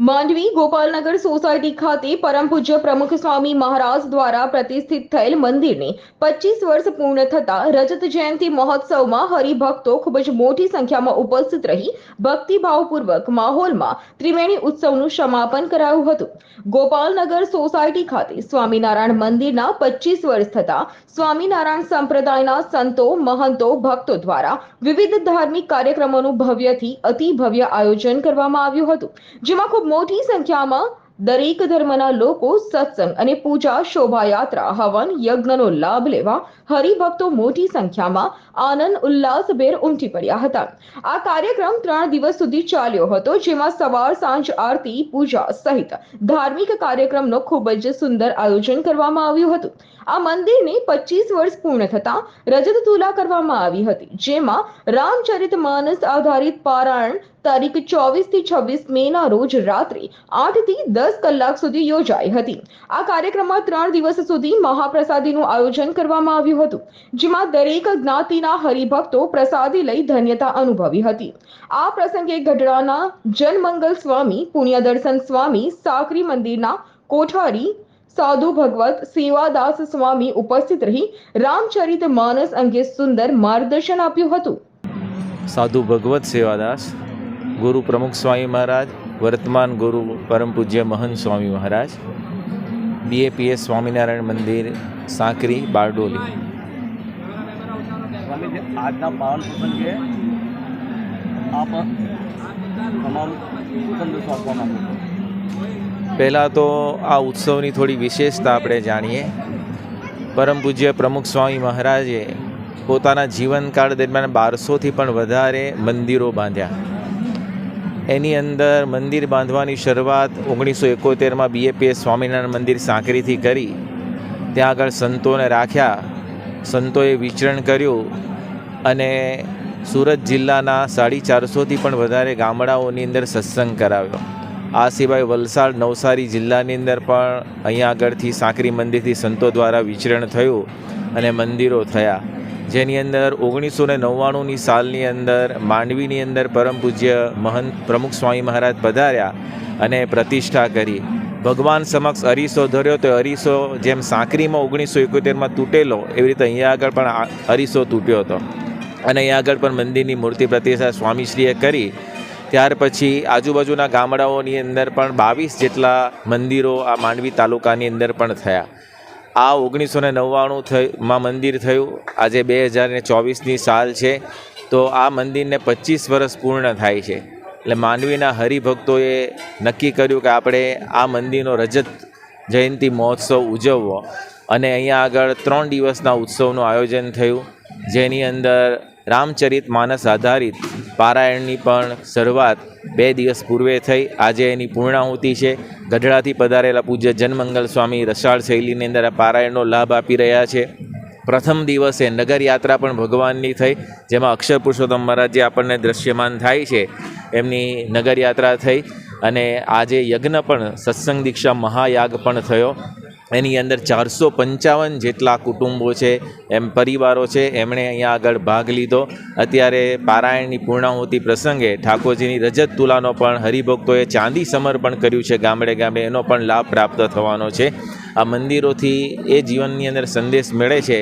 Mandvi Gopalnagar society ખાતે પરમ પ્રમુખ સ્વામી મહારાજ દ્વારા પ્રતિષ્ઠિત થયેલ મંદિરને પચીસ વર્ષ પૂર્ણ થતા રજત જયંતિ મહોત્સવમાં હરિભક્તો ખૂબ જ મોટી સંખ્યામાં ઉપસ્થિત રહી ભક્તિભાવપૂર્વક માહોલમાં ત્રિવેણી ઉત્સવનું સમાપન કરાયું હતું. ગોપાલનગર સોસાયટી ખાતે સ્વામિનારાયણ મંદિરના પચીસ વર્ષ થતા સ્વામિનારાયણ સંપ્રદાયના સંતો, મહંતો, ભક્તો દ્વારા વિવિધ ધાર્મિક કાર્યક્રમોનું ભવ્યથી અતિ ભવ્ય આયોજન કરવામાં આવ્યું હતું, જેમાં ખૂબ મોટી સંખ્યામાં દરેક ધર્મના લોકો સત્સંગ અને પૂજા, શોભાયાત્રા, હવન, યજ્ઞનો લાભ લેવા હરિભક્તો મોટી સંખ્યામાં આનંદ, ઉલ્લાસભેર ઉમટી પડ્યા હતા. આ કાર્યક્રમ ત્રણ દિવસ સુધી ચાલ્યો હતો, જેમાં સવાર, સાંજ, આરતી, પૂજા સહિત ધાર્મિક કાર્યક્રમનો ખૂબ જ સુંદર આયોજન કરવામાં આવ્યું હતું. આ મંદિરને પચીસ વર્ષ પૂર્ણ થતા રજત તુલા કરવામાં આવી હતી, જેમાં રામચરિત માનસ આધારિત પારાયણ તારીખ ચોવીસથી છવ્વીસ મે ના રોજ રાત્રે આઠથી દસ કલાક સુધી યોજાઈ હતી. આ કાર્યક્રમમાં ત્રણ દિવસ સુધી મહાપ્રસાદીનું આયોજન કરવામાં આવ્યું હતું, જેમાં દરેક જ્ઞાતિના હરિભક્તો પ્રસાદી લઈ ધન્યતા અનુભવી હતી. આ પ્રસંગે ગઢડાના જનમંગલ સ્વામી, પુણ્યદર્શન સ્વામી, સાકરી મંદિરના કોઠારી, સાધુ ભગવત, સેવાદાસ સ્વામી ઉપસ્થિત રહી રામચરિત માનસ અંગે સુંદર માર્ગદર્શન આપ્યું હતું. સાધુ ભગવત, સેવાદાસ, ગુરુ પ્રમુખ સ્વામી મહારાજ વર્તમાન ગુરુ પરમ પૂજ્ય મહંત સ્વામી મહારાજ બીએપીએસ સ્વામિનારાયણ મંદિર સાંકરી બારડોલી. આજના પાવન પ્રસંગે આપ તમારું સંદેશો આપવા માંગુ પહેલાં તો આ ઉત્સવની થોડી વિશેષતા આપણે જાણીએ. પરમ પૂજ્ય પ્રમુખ સ્વામી મહારાજે પોતાના જીવનકાળ દરમિયાન બારસોથી પણ વધારે મંદિરો બાંધ્યા. એની અંદર મંદિર બાંધવાની શરૂઆત ઓગણીસો એકોતેરમાં બીએપીએસ સ્વામિનારાયણ મંદિર સાંકરીથી કરી. ત્યાં આગળ સંતોને રાખ્યા. સંતોએ વિચરણ કર્યું અને સુરત જિલ્લાના સાડી ચારસોથી પણ વધારે ગામડાઓની અંદર સત્સંગ કરાવ્યો. આ સિવાય વલસાડ, નવસારી જિલ્લાની અંદર પણ અહીંયા આગળથી સાંકરી મંદિરથી સંતો દ્વારા વિચરણ થયું અને મંદિરો થયા. જેની અંદર ઓગણીસો ને નવ્વાણુંની સાલની અંદર માંડવીની અંદર પરમ પૂજ્ય મહંત પ્રમુખ સ્વામી મહારાજ પધાર્યા અને પ્રતિષ્ઠા કરી. ભગવાન સમક્ષ અરીસો ધર્યો તો અરીસો જેમ સાંકરીમાં ઓગણીસો એકોતેરમાં તૂટેલો, એવી રીતે અહીંયા આગળ પણ અરીસો તૂટ્યો હતો. અને અહીંયા આગળ પણ મંદિરની મૂર્તિ પ્રતિષ્ઠા સ્વામીશ્રીએ કરી. ત્યાર પછી આજુબાજુના ગામડાઓની અંદર પણ બાવીસ જેટલા મંદિરો આ માંડવી તાલુકાની અંદર પણ થયા. આ ઓગણીસો ને નવ્વાણું થયું મંદિર થયું. આજે બે હજાર ને ચોવીસની સાલ છે. તો આ મંદિરને પચીસ વર્ષ પૂર્ણ થાય છે. એટલે માંડવીના હરિભક્તોએ નક્કી કર્યું કે આપણે આ મંદિરનો રજત જયંતિ મહોત્સવ ઉજવવો. અને અહીંયા આગળ ત્રણ દિવસના ઉત્સવનું આયોજન થયું. જેની અંદર રામચરિત માનસ આધારિત પારાયણની પણ શરૂઆત બે દિવસ પૂર્વે થઈ. આજે એની પૂર્ણાહુતિ છે. ગઢડાથી પધારેલા પૂજ્ય જનમંગલ સ્વામી રસાળ શૈલીની અંદર આ પારાયણનો લાભ આપી રહ્યા છે. પ્રથમ દિવસે નગરયાત્રા પણ ભગવાનની થઈ, જેમાં અક્ષર પુરુષોત્તમ મહારાજ જે આપણને દ્રશ્યમાન થાય છે. એમની નગરયાત્રા થઈ અને આજે યજ્ઞ પણ, સત્સંગ દીક્ષા મહાયાગ પણ થયો. એની અંદર ચારસો પંચાવન જેટલા કુટુંબો છે, એમ પરિવારો છે, એમણે અહીંયા આગળ ભાગ લીધો. અત્યારે પારાયણની પૂર્ણાહુતિ પ્રસંગે ઠાકોરજીની રજત તુલાનો પણ હરિભક્તોએ ચાંદી સમર્પણ કર્યું છે ગામડે ગામડે, એનો પણ લાભ પ્રાપ્ત થવાનો છે. આ મંદિરોથી એ જીવનની અંદર સંદેશ મળે છે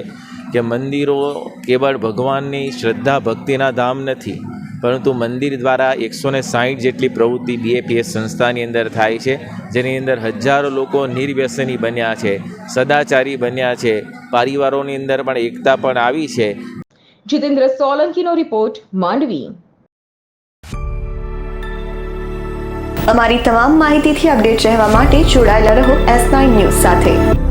કે મંદિરો કેવળ ભગવાનની શ્રદ્ધા ભક્તિના ધામ નથી પરંતુ મંદિર દ્વારા એકસો ને સાહીઠ જેટલી પ્રવૃત્તિ બીએપીએસ સંસ્થાની અંદર થાય છે જેની અંદર હજારો લોકો નિર્વ્યસની બન્યા છે સદાચારી બન્યા છે પરિવારોની અંદર પણ એકતા પણ આવી છે. જીતેન્દ્ર સોલંકીનો રિપોર્ટ માંડવી. અમારી તમામ માહિતીથી અપડેટ રહેવા માટે જોડાયેલા રહો એસ નાઇન ન્યૂઝ સાથે.